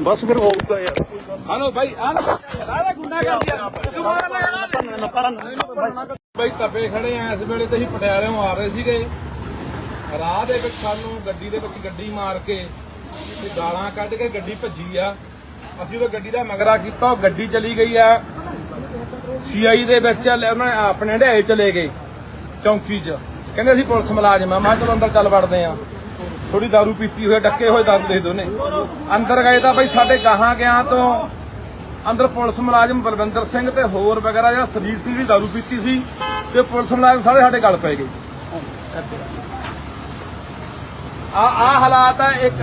ਬਸ ਫਿਰ ਹੋਊਗਾ ਯਾਰ। ਹਲੋ ਭਾਈ ਆ ਨਾ ਆਹ ਗੁੰਡਾ ਕਰ ਦਿਆ। ਭਾਈ ਤੱਪੇ ਖੜੇ ਆ, ਇਸ ਵੇਲੇ ਤੇ ਅਸੀਂ ਪਟਿਆਲਿਓਂ ਆ ਰਹੇ ਸੀਗੇ। ਰਾਹ ਦੇ ਵਿੱਚ ਸਾਨੂੰ ਗੱਡੀ ਦੇ ਵਿੱਚ ਗੱਡੀ ਮਾਰ ਕੇ ਤੇ ਗਾਲਾਂ ਕੱਢ ਕੇ ਗੱਡੀ ਭੱਜੀ ਆ। ਅਸੀਂ ਉਹ ਗੱਡੀ ਦਾ ਮਗਰਾ ਕੀਤਾ, ਉਹ ਗੱਡੀ ਚਲੀ ਗਈ ਆ। ਸੀਆਈ ਦੇ ਵਿੱਚ ਉਹਨਾਂ ਆਪਣੇ ਢਾਏ ਚਲੇ ਗਏ, ਚੌਂਕੀ 'ਚ। ਕਹਿੰਦੇ ਅਸੀਂ ਪੁਲਿਸ ਮੁਲਾਜ਼ਮ ਆ, ਮੈਂ ਕਿਹਾ ਚਲੋ ਅੰਦਰ ਚੱਲ ਵੜਦੇ ਆ। ਥੋੜੀ दारू ਪੀਤੀ ਹੋਏ ਡੱਕੇ ਹੋਏ ਦਾਰੂ ਦੇ ਦੋਨੇ। ਅੰਦਰ ਗਏ ਤਾਂ ਬਈ ਸਾਡੇ ਗਾਹਾਂ ਗਿਆ ਤੋਂ ਅੰਦਰ ਪੁਲਿਸ ਮੁਲਾਜ਼ਮ ਬਲਵਿੰਦਰ ਸਿੰਘ ਤੇ ਹੋਰ ਵਗੈਰਾ ਜਿਹੜਾ ਸਰਜੀਤ ਸਿੰਘ ਦੀ ਦਾਰੂ ਪੀਤੀ ਸੀ ਤੇ ਪੁਲਿਸ ਮੁਲਾਜ਼ਮ ਸਾਰੇ ਸਾਡੇ ਗਲ ਪੈ ਗਏ। ਆ ਆ ਹਾਲਾਤ ਹੈ ਇੱਕ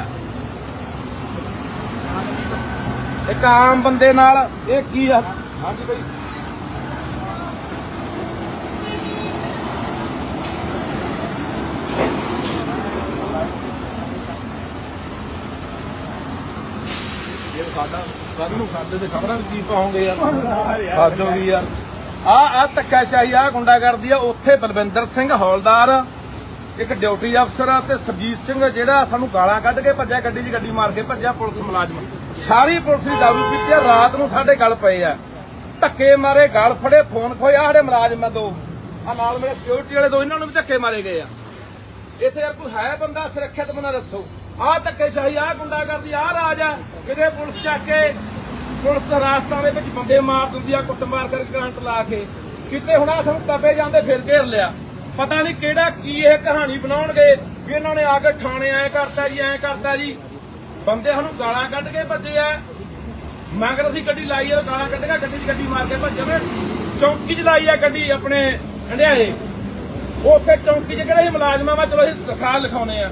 ਇੱਕ ਆਮ ਬੰਦੇ ਨਾਲ ਇਹ ਕੀ ਆ? ਹਾਂਜੀ ਬਈ। ਇਹ ਸਾਡਾ ਕੱਲ ਨੂੰ ਸਾਡੇ ਤੇ ਖਬਰਾਂ ਵੀ ਕੀ ਪਾਉਂਗੇ ਯਾਰ? ਹੱਦ ਹੋ ਗਈ ਯਾਰ। ਆ ਆ ਧੱਕਾਸ਼ਾਹੀ ਆ ਗੁੰਡਾ ਕਰਦੀ ਆ ਉੱਥੇ ਬਲਵਿੰਦਰ ਸਿੰਘ ਹੌਲਦਾਰ ਇੱਕ ਡਿਊਟੀ ਅਫਸਰ ਆ ਤੇ ਸਰਜੀਤ ਸਿੰਘ ਜਿਹੜਾ ਸਾਨੂੰ ਗਾਲਾਂ ਕੱਢ ਕੇ ਭੱਜਿਆ ਗੱਡੀ 'ਚ ਗੱਡੀ ਮਾਰ ਕੇ ਭੱਜਿਆ ਪੁਲਿਸ ਮੁਲਾਜ਼ਮ। ਸਾਰੀ ਪੁਲਿਸ ਦੀ ਦਾਰੂ ਪੀਤੀ ਆ ਰਾਤ ਨੂੰ ਸਾਡੇ ਗਲ ਪਏ ਆ। ਧੱਕੇ ਮਾਰੇ ਗਲ ਫੜੇ ਫੋਨ ਖੋਇਆ ਸਾਡੇ ਮੁਲਾਜ਼ਮ ਆ ਦੋ। ਆ ਨਾਲ ਮੇਰੇ ਸਿਕਿਉਰਿਟੀ ਵਾਲੇ ਦੋ ਇਹਨਾਂ ਨੂੰ ਵੀ ਧੱਕੇ ਮਾਰੇ ਗਏ ਆ। ਇੱਥੇ ਯਾਰ ਕੋਈ ਹੈ ਬੰਦਾ ਸੁਰੱਖਿਅਤ ਬੰਦਾ ਦੱਸੋ। ਆਹ ਧੱਕੇ ਸ਼ਾਹੀ, ਆਹ ਗੁੰਡਾ ਕਰਦੀ ਆਹ ਰਾਜ ਆ। ਕਿਤੇ ਪੁਲਿਸ ਚੱਕ ਕੇ, ਪੁਲਿਸ ਰਾਸਤਾਂ ਦੇ ਵਿੱਚ ਬੰਦੇ ਮਾਰ ਦਿੰਦੀ ਆ, ਕੁੱਟਮਾਰ ਕਰਕੇ ਕਰੰਟ ਲਾ ਕੇ। ਕਿਤੇ ਹੁਣ ਆ ਸਾਨੂੰ ਤਪੇ ਜਾਂਦੇ, ਫਿਰ ਘੇਰ ਲਿਆ। ਪਤਾ ਨਹੀਂ ਕਿਹੜਾ ਕੀ ਇਹ ਕਹਾਣੀ ਬਣਾਉਣਗੇ, ਵੀ ਇਹਨਾਂ ਨੇ ਆ ਕੇ ਥਾਣੇ ਐ ਕਰਤਾ ਜੀ, ਐ ਕਰਤਾ ਜੀ। ਬੰਦੇ ਸਾਨੂੰ ਗਾਲਾਂ ਕੱਢ ਕੇ ਭੱਜੇ ਆ। ਮਗਰ ਅਸੀਂ ਗੱਡੀ ਲਾਈ ਆ ਗਾਲਾਂ ਕੱਢ ਕੇ ਗੱਡੀ 'ਚ ਗੱਡੀ ਮਾਰ ਕੇ ਭੱਜੇ ਨੇ ਚੌਂਕੀ 'ਚ ਲਾਈ ਆ ਗੱਡੀ ਆਪਣੇ, ਹੰਡਿਆਏ। ਉਹ ਚੌਂਕੀ 'ਚ ਕਿਹੜੇ ਸੀ ਮੁਲਾਜ਼ਮਾਂ ਵਾ ਚਲੋ ਅਸੀਂ ਦਰਖਾਸਤ ਲਿਖਾਉਨੇ ਆ।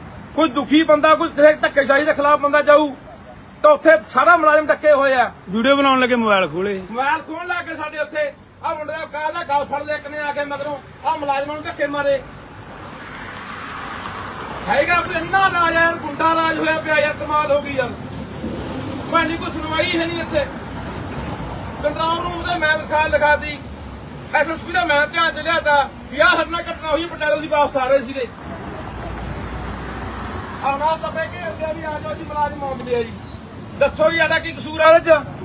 ਕੋਈ ਦੁਖੀ ਬੰਦਾ ਕੋਈ ਕਿਸੇ ਧੱਕੇਸ਼ਾਹੀ ਦੇ ਖਿਲਾਫ ਬੰਦਾ ਜਾਊ ਤਾਂ ਉੱਥੇ ਸਾਰਾ ਮੁਲਾਜ਼ਮ ਡੱਕੇ ਹੋਏ ਆ। ਵੀਡੀਓ ਬਣਾਉਣ ਲੱਗੇ ਮੋਬਾਈਲ ਖੋਲੇ। ਮੋਬਾਈਲ ਖੋਣ ਲਾ ਕੇ ਸਾਡੇ ਉੱਥੇ। ਆ ਮੁੰਡੇ ਦਾ ਕਾਹ ਦਾ ਗਲ ਫੜ ਲਿਆ ਕਿਨੇ ਆ ਕੇ ਮਗਰੋਂ। ਆ ਮੁਲਾਜ਼ਮਾਂ ਨੂੰ ਧੱਕੇ ਮਾਰੇ। ਹੈਗਾ ਇੰਨਾ ਰਾਜ ਆ ਯਾਰ ਗੁੰਡਾ ਰਾਜ ਹੋਇਆ ਪਿਆ ਯਾਰ ਕਮਾਲ ਹੋ ਗਈ ਯਾਰ। ਮੈਂ ਨਹੀਂ ਕੋਈ ਸੁਣਵਾਈ ਹੈ ਨਹੀਂ ਇੱਥੇ। ਕੰਟਰੋਲ ਰੂਮ ਦੇ ਮੈਂ ਲਿਖਾ ਲਗਾਤੀ ਐਸਐਸਪੀ ਦਾ ਮੈਂ ਧਿਆਨ ਚ ਲਿਆਤਾ ਵੀ ਆਹ ਸਾਡੇ ਨਾਲ ਘਟਨਾ ਹੋਈ ਪਟਿਆਲੇ ਦੀ ਵਾਪਸ ਆ ਰਹੇ ਸੀਗੇ। ਆਉਣਾ ਨਾ ਤਾਂ ਬੈ ਕੇ ਵੀ ਆ ਜਾਓ ਜੀ ਮੁਲਾਜ਼ਮ ਆਉਂਦੇ ਆ ਜੀ। ਦੱਸੋ ਜੀ, ਸਾਡਾ ਕੀ ਕਸੂਰ ਆ ਇਹਦੇ ਚ?